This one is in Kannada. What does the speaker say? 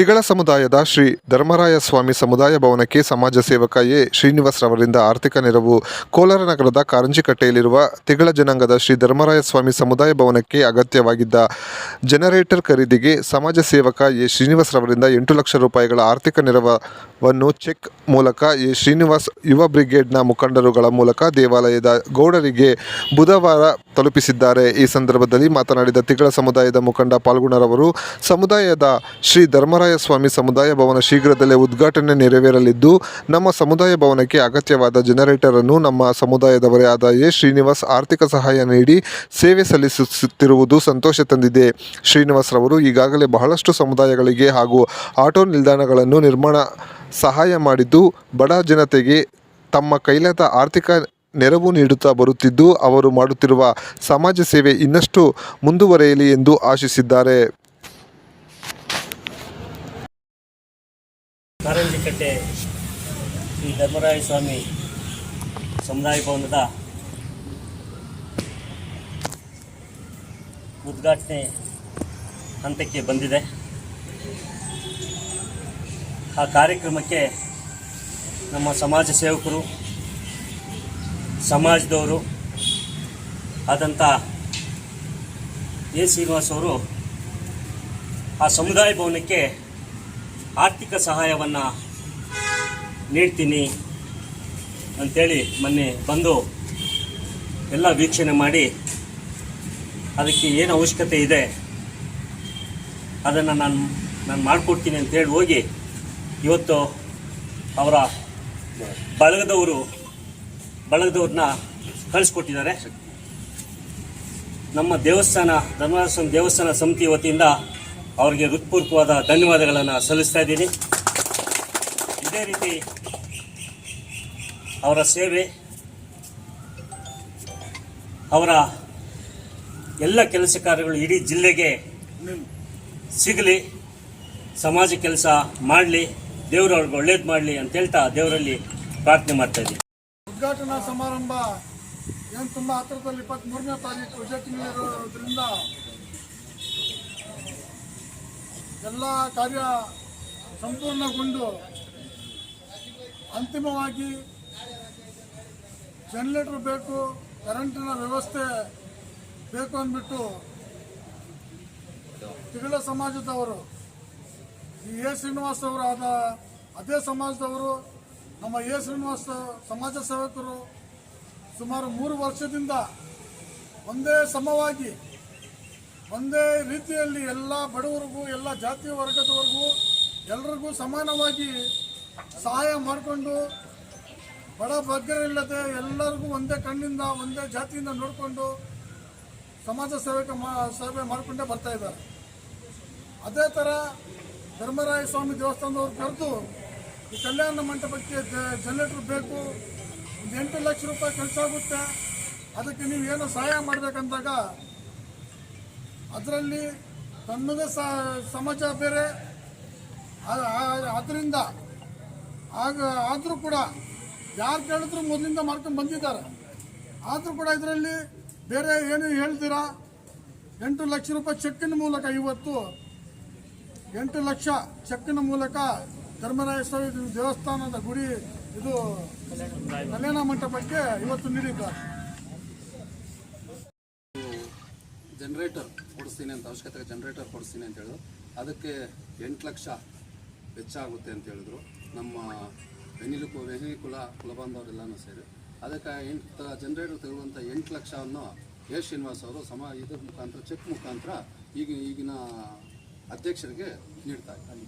ತಿಗಳ ಸಮುದಾಯದ ಶ್ರೀ ಧರ್ಮರಾಯ ಸ್ವಾಮಿ ಸಮುದಾಯ ಭವನಕ್ಕೆ ಸಮಾಜ ಸೇವಕ ಎ ಶ್ರೀನಿವಾಸ್ ರವರಿಂದ ಆರ್ಥಿಕ ನೆರವು. ಕೋಲಾರ ನಗರದ ಕಾರಂಜಿಕಟ್ಟೆಯಲ್ಲಿರುವ ತಿಗಳ ಜನಾಂಗದ ಶ್ರೀ ಧರ್ಮರಾಯ ಸ್ವಾಮಿ ಸಮುದಾಯ ಭವನಕ್ಕೆ ಅಗತ್ಯವಾಗಿದ್ದ ಜನರೇಟರ್ ಖರೀದಿಗೆ ಸಮಾಜ ಸೇವಕ ಎ ಶ್ರೀನಿವಾಸ್ ರವರಿಂದ ಎಂಟು ಲಕ್ಷ ರೂಪಾಯಿಗಳ ಆರ್ಥಿಕ ನೆರವನ್ನು ಚೆಕ್ ಮೂಲಕ ಎ ಶ್ರೀನಿವಾಸ್ ಯುವ ಬ್ರಿಗೇಡ್ನ ಮುಖಂಡರುಗಳ ಮೂಲಕ ದೇವಾಲಯದ ಗೌಡರಿಗೆ ಬುಧವಾರ ತಲುಪಿಸಿದ್ದಾರೆ. ಈ ಸಂದರ್ಭದಲ್ಲಿ ಮಾತನಾಡಿದ ತಿಗಳ ಸಮುದಾಯದ ಮುಖಂಡ ಪಾಲ್ಗುಣರವರು, ಸಮುದಾಯದ ಶ್ರೀ ಧರ್ಮರಾಯ ಸ್ವಾಮಿ ಸಮುದಾಯ ಭವನ ಶೀಘ್ರದಲ್ಲೇ ಉದ್ಘಾಟನೆ ನೆರವೇರಲಿದ್ದು, ನಮ್ಮ ಸಮುದಾಯ ಭವನಕ್ಕೆ ಅಗತ್ಯವಾದ ಜನರೇಟರ್ ಅನ್ನು ನಮ್ಮ ಸಮುದಾಯದವರೇ ಆದ ಎ ಶ್ರೀನಿವಾಸ್ ಆರ್ಥಿಕ ಸಹಾಯ ನೀಡಿ ಸೇವೆ ಸಲ್ಲಿಸುತ್ತಿರುವುದು ಸಂತೋಷ ತಂದಿದೆ. ಶ್ರೀನಿವಾಸ್ ರವರು ಈಗಾಗಲೇ ಬಹಳಷ್ಟು ಸಮುದಾಯಗಳಿಗೆ ಹಾಗೂ ಆಟೋ ನಿಲ್ದಾಣಗಳನ್ನು ನಿರ್ಮಾಣ ಸಹಾಯ ಮಾಡಿದ್ದು, ಬಡ ಜನತೆಗೆ ತಮ್ಮ ಕೈಲಾದ ಆರ್ಥಿಕ ನೆರವು ನೀಡುತ್ತಾ ಬರುತ್ತಿದ್ದು, ಅವರು ಮಾಡುತ್ತಿರುವ ಸಮಾಜ ಸೇವೆ ಇನ್ನಷ್ಟು ಮುಂದುವರೆಯಲಿ ಎಂದು ಆಶಿಸಿದ್ದಾರೆ. ಶ್ರೀ ಧರ್ಮರಾಯ ಸ್ವಾಮಿ ಸಮುದಾಯ ಭವನದ ಉದ್ಘಾಟನೆ ಹಂತಕ್ಕೆ ಬಂದಿದೆ. ಆ ಕಾರ್ಯಕ್ರಮಕ್ಕೆ ನಮ್ಮ ಸಮಾಜ ಸೇವಕರು ಸಮಾಜದವರು ಆದಂಥ ಎ ಶ್ರೀನಿವಾಸ್ ಅವರು ಆ ಸಮುದಾಯ ಭವನಕ್ಕೆ ಆರ್ಥಿಕ ಸಹಾಯವನ್ನು ನೀಡ್ತೀನಿ ಅಂಥೇಳಿ ಮೊನ್ನೆ ಬಂದು ಎಲ್ಲ ವೀಕ್ಷಣೆ ಮಾಡಿ ಅದಕ್ಕೆ ಏನು ಅವಶ್ಯಕತೆ ಇದೆ ಅದನ್ನು ನಾನು ನಾನು ಮಾಡಿಕೊಡ್ತೀನಿ ಅಂತೇಳಿ ಹೋಗಿ ಇವತ್ತು ಅವರ ಬಳಗದವರು ಬಳಗದವ್ರನ್ನ ಕಳಿಸ್ಕೊಟ್ಟಿದ್ದಾರೆ. ನಮ್ಮ ದೇವಸ್ಥಾನ, ಧರ್ಮಸ್ಥಾನ, ದೇವಸ್ಥಾನ ಸಮಿತಿ ವತಿಯಿಂದ ಅವರಿಗೆ ಹೃತ್ಪೂರ್ವಕವಾದ ಧನ್ಯವಾದಗಳನ್ನು ಸಲ್ಲಿಸ್ತಾ ಇದ್ದೀನಿ. ಇದೇ ರೀತಿ ಅವರ ಸೇವೆ, ಅವರ ಎಲ್ಲ ಕೆಲಸ ಕಾರ್ಯಗಳು ಇಡೀ ಜಿಲ್ಲೆಗೆ ಸಿಗಲಿ, ಸಮಾಜ ಕೆಲಸ ಮಾಡಲಿ, ದೇವರು ಅವ್ರಿಗೆ ಒಳ್ಳೇದು ಮಾಡಲಿ ಅಂತ ಹೇಳ್ತಾ ದೇವರಲ್ಲಿ ಪ್ರಾರ್ಥನೆ ಮಾಡ್ತಾ ಇದ್ದೀನಿ. ಉದ್ಘಾಟನಾ ಸಮಾರಂಭ ಏನು ತುಂಬ ಹತ್ತಿರದಲ್ಲಿ ಇಪ್ಪತ್ತ್ಮೂರನೇ ತಾರೀಕು ವಿಜಯ ತಿಂಗಳಿರೋದ್ರಿಂದ ಎಲ್ಲ ಕಾರ್ಯ ಸಂಪೂರ್ಣಗೊಂಡು ಅಂತಿಮವಾಗಿ ಜನರೇಟರ್ ಬೇಕು ಕರೆಂಟಿನ ವ್ಯವಸ್ಥೆ ಬೇಕು ಅಂದ್ಬಿಟ್ಟು ತಿಗಳ ಸಮಾಜದವರು ಎ ಶ್ರೀನಿವಾಸ್ ಅವರು ಆದ ಅದೇ ಸಮಾಜದವರು ನಮ್ಮ ಎ ಶ್ರೀನಿವಾಸ ಸಮಾಜ ಸೇವಕರು ಸುಮಾರು ಮೂರು ವರ್ಷದಿಂದ ಒಂದೇ ಸಮವಾಗಿ, ಒಂದೇ ರೀತಿಯಲ್ಲಿ ಎಲ್ಲ ಬಡವರಿಗೂ, ಎಲ್ಲ ಜಾತಿ ವರ್ಗದವರೆಗೂ ಎಲ್ರಿಗೂ ಸಮಾನವಾಗಿ ಸಹಾಯ ಮಾಡಿಕೊಂಡು ಬಡ ಬಗ್ಗರಿಲ್ಲದೆ ಎಲ್ಲರಿಗೂ ಒಂದೇ ಕಣ್ಣಿಂದ, ಒಂದೇ ಜಾತಿಯಿಂದ ನೋಡಿಕೊಂಡು ಸಮಾಜ ಸೇವಕ ಸೇವೆ ಮಾಡಿಕೊಂಡೇ ಬರ್ತಾ ಇದ್ದಾರೆ. ಅದೇ ಥರ ಧರ್ಮರಾಯ ಸ್ವಾಮಿ ದೇವಸ್ಥಾನದವ್ರು ಕರೆದು ಈ ಕಲ್ಯಾಣ ಮಂಟಪಕ್ಕೆ ಜನರೇಟರ್ ಬೇಕು. ಒಂದು ಎಂಟು ಲಕ್ಷ ರೂಪಾಯಿ ಖರ್ಚಾಗುತ್ತೆ. ಅದಕ್ಕೆ ನೀವು ಏನೋ ಸಹಾಯ ಮಾಡಬೇಕಂದಾಗ ಅದರಲ್ಲಿ ತನ್ನದೇ ಸಮಾಜ ಬೇರೆ. ಅದರಿಂದ ಆಗ, ಆದರೂ ಕೂಡ ಯಾರು ಕೇಳಿದ್ರು ಮೊದಲಿಂದ ಮಾಡ್ಕೊಂಡು ಬಂದಿದ್ದಾರೆ. ಆದರೂ ಕೂಡ ಇದರಲ್ಲಿ ಬೇರೆ ಏನು ಹೇಳ್ತೀರಾ? ಎಂಟು ಲಕ್ಷ ರೂಪಾಯಿ ಚೆಕ್ಕಿನ ಮೂಲಕ ಇವತ್ತು ಎಂಟು ಲಕ್ಷ ಚೆಕ್ಕಿನ ಮೂಲಕ ಧರ್ಮರಾಯ ಸ್ವಾಮಿ ದೇವಸ್ಥಾನದ ಗುಡಿ, ಇದು ಕಲ್ಯಾಣ ಮಂಟಪಕ್ಕೆ ಇವತ್ತು ನೀಡಿದ್ದಾರೆ ಜನರೇಟರ್ ಕೊಡಿಸ್ತೀನಿ ಅಂತ, ಅವಶ್ಯಕತೆಗೆ ಜನರೇಟರ್ ಕೊಡಿಸ್ತೀನಿ ಅಂತ ಹೇಳಿದ್ರು. ಅದಕ್ಕೆ ಎಂಟು ಲಕ್ಷ ವೆಚ್ಚ ಆಗುತ್ತೆ ಅಂತ ಹೇಳಿದ್ರು. ನಮ್ಮ ವೆನಿಲು ವೆನಿಲಿ ಕುಲ, ಕುಲಬಾಂಧವರೆಲ್ಲನೂ ಸೇರಿ. ಅದಕ್ಕೆ ಎಂಟು ಜನರೇಟರ್ ತೆಗೆದುವಂಥ ಎಂಟು ಲಕ್ಷವನ್ನು ಎ. ಶ್ರೀನಿವಾಸ್ ಅವರು ಸಮ ಇದ್ರ ಮುಖಾಂತರ, ಚೆಕ್ ಮುಖಾಂತರ ಈಗ, ಈಗಿನ ಅಧ್ಯಕ್ಷರಿಗೆ ನೀಡ್ತಾ ಇದ್ದಾರೆ.